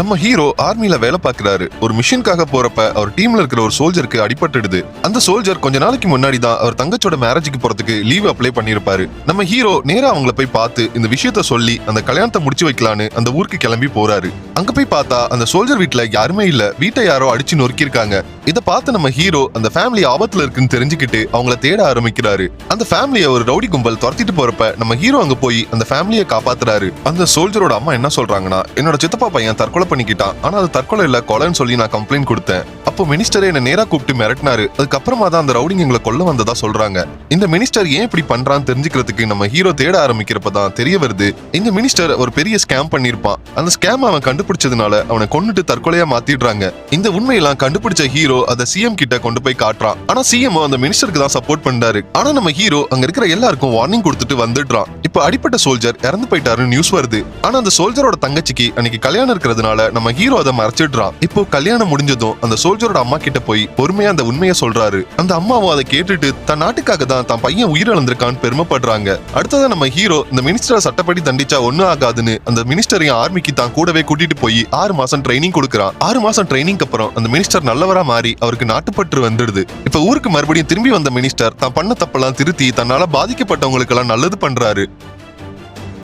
நம்ம ஹீரோ ஆர்மியில வேலை பார்க்கிறாரு. ஒரு மிஷின்காக போறப்ப அவர் டீம்ல இருக்கிற ஒரு சோல்ஜருக்கு அடிபட்டுடுது. அந்த சோல்ஜர் கொஞ்ச நாளைக்கு முன்னாடி தான் அவர் தங்கச்சோட மேரேஜுக்கு போறதுக்கு லீவ் அப்ளை பண்ணிருப்பாரு நம்ம ஹீரோ நேரா அவங்கள போய் பார்த்து இந்த விஷயத்த சொல்லி அந்த கல்யாணத்தை முடிச்சு வைக்கலான்னு அந்த ஊருக்கு கிளம்பி போறாரு. அங்க போய் பார்த்தா அந்த சோல்ஜர் வீட்டுல யாருமே இல்ல. வீட்டை யாரோ அடிச்சு நொறுக்கியிருக்காங்க. இதை பார்த்து நம்ம ஹீரோ அந்த ஃபேமிலி ஆபத்துல இருக்குன்னு தெரிஞ்சுக்கிட்டு அவங்கள தேட ஆரம்பிக்கிறாரு. அந்த ஃபேமிலியை ஒரு ரவுடி கும்பல் துரத்திட்டு போறப்ப நம்ம ஹீரோ அங்க போய் அந்த ஃபேமிலியை காப்பாத்துறாரு. அந்த சோல்ஜரோட அம்மா என்ன சொல்றாங்கன்னா என்னோட சித்தப்பா பையன் தற்கொலை பண்ணிக்கிட்டான். ஆனா அது தற்கொலை இல்ல கொலைன்னு சொல்லி நான் கம்ப்ளைண்ட் கொடுத்தேன். அப்போ மினிஸ்டர் என்ன நேரா கூப்பிட்டு மிரட்டினாரு. அதுக்கப்புறமா தான் அந்த ரவுடிங் எங்களை கொல்ல வந்ததா சொல்றாங்க. இந்த மினிஸ்டர் ஏன் இப்படி பண்றான்னு தெரிஞ்சுக்கிறதுக்கு நம்ம ஹீரோ தேட ஆரம்பிக்கிறப்ப தான் தெரிய வருது. இந்த மினிஸ்டர் ஒரு பெரிய ஸ்கேம் பண்ணிருப்பான். அந்த ஸ்கேம் அவன் கண்டுபிடிச்சதுனால அவனை கொண்டுட்டு தற்கொலையா மாத்திடுறாங்க. இந்த உண்மையெல்லாம் கண்டுபிடிச்ச ஹீரோ அதை சிஎம் கிட்ட கொண்டு போய் காட்டுறான். ஆனா சிஎம் அந்த மினிஸ்டருக்கு தான் சப்போர்ட் பண்றாரு ஆனா நம்ம ஹீரோ அங்க இருக்கிற எல்லாருக்கும் வார்னிங் கொடுத்துட்டு வந்துடுறான். இப்ப அடிப்பட்ட சோல்ஜர் இறந்து போயிட்டாருன்னு நியூஸ் வருது. ஆனா அந்த சோல்ஜரோட தங்கச்சிக்கு அன்னைக்கு கல்யாணம் இருக்கிறதுனால நம்ம ஹீரோ அதை மறைச்சிடுறான். இப்போ கல்யாணம் முடிஞ்சதும் அந்த சோல்ஜரோட அம்மா கிட்ட போய் பொறுமையா அந்த உண்மையை சொல்றாரு. அந்த அம்மாவும் அதை கேட்டுட்டு தன் நாட்டுக்காக தான் தன் பையன் உயிரிழந்திருக்கான்னு பெருமைப்படுறாங்க. அடுத்ததா நம்ம ஹீரோ இந்த மினிஸ்டரை சட்டப்படி தண்டிச்சா ஒண்ணும் ஆகாதுன்னு அந்த மினிஸ்டரையும் ஆர்மிக்கு தான் கூடவே கூட்டிட்டு போய் ஆறு மாசம் ட்ரைனிங் கொடுக்குறான். ஆறு மாசம் ட்ரைனிங்க்கு அப்புறம் அந்த மினிஸ்டர் நல்லவரா மாறி அவருக்கு நாட்டுப்பற்று வந்துடுது. இப்ப ஊருக்கு மறுபடியும் திரும்பி வந்த மினிஸ்டர் தான் பண்ண தப்பெல்லாம் திருத்தி தன்னால பாதிக்கப்பட்டவங்களுக்கு எல்லாம் நல்லது பண்றாரு.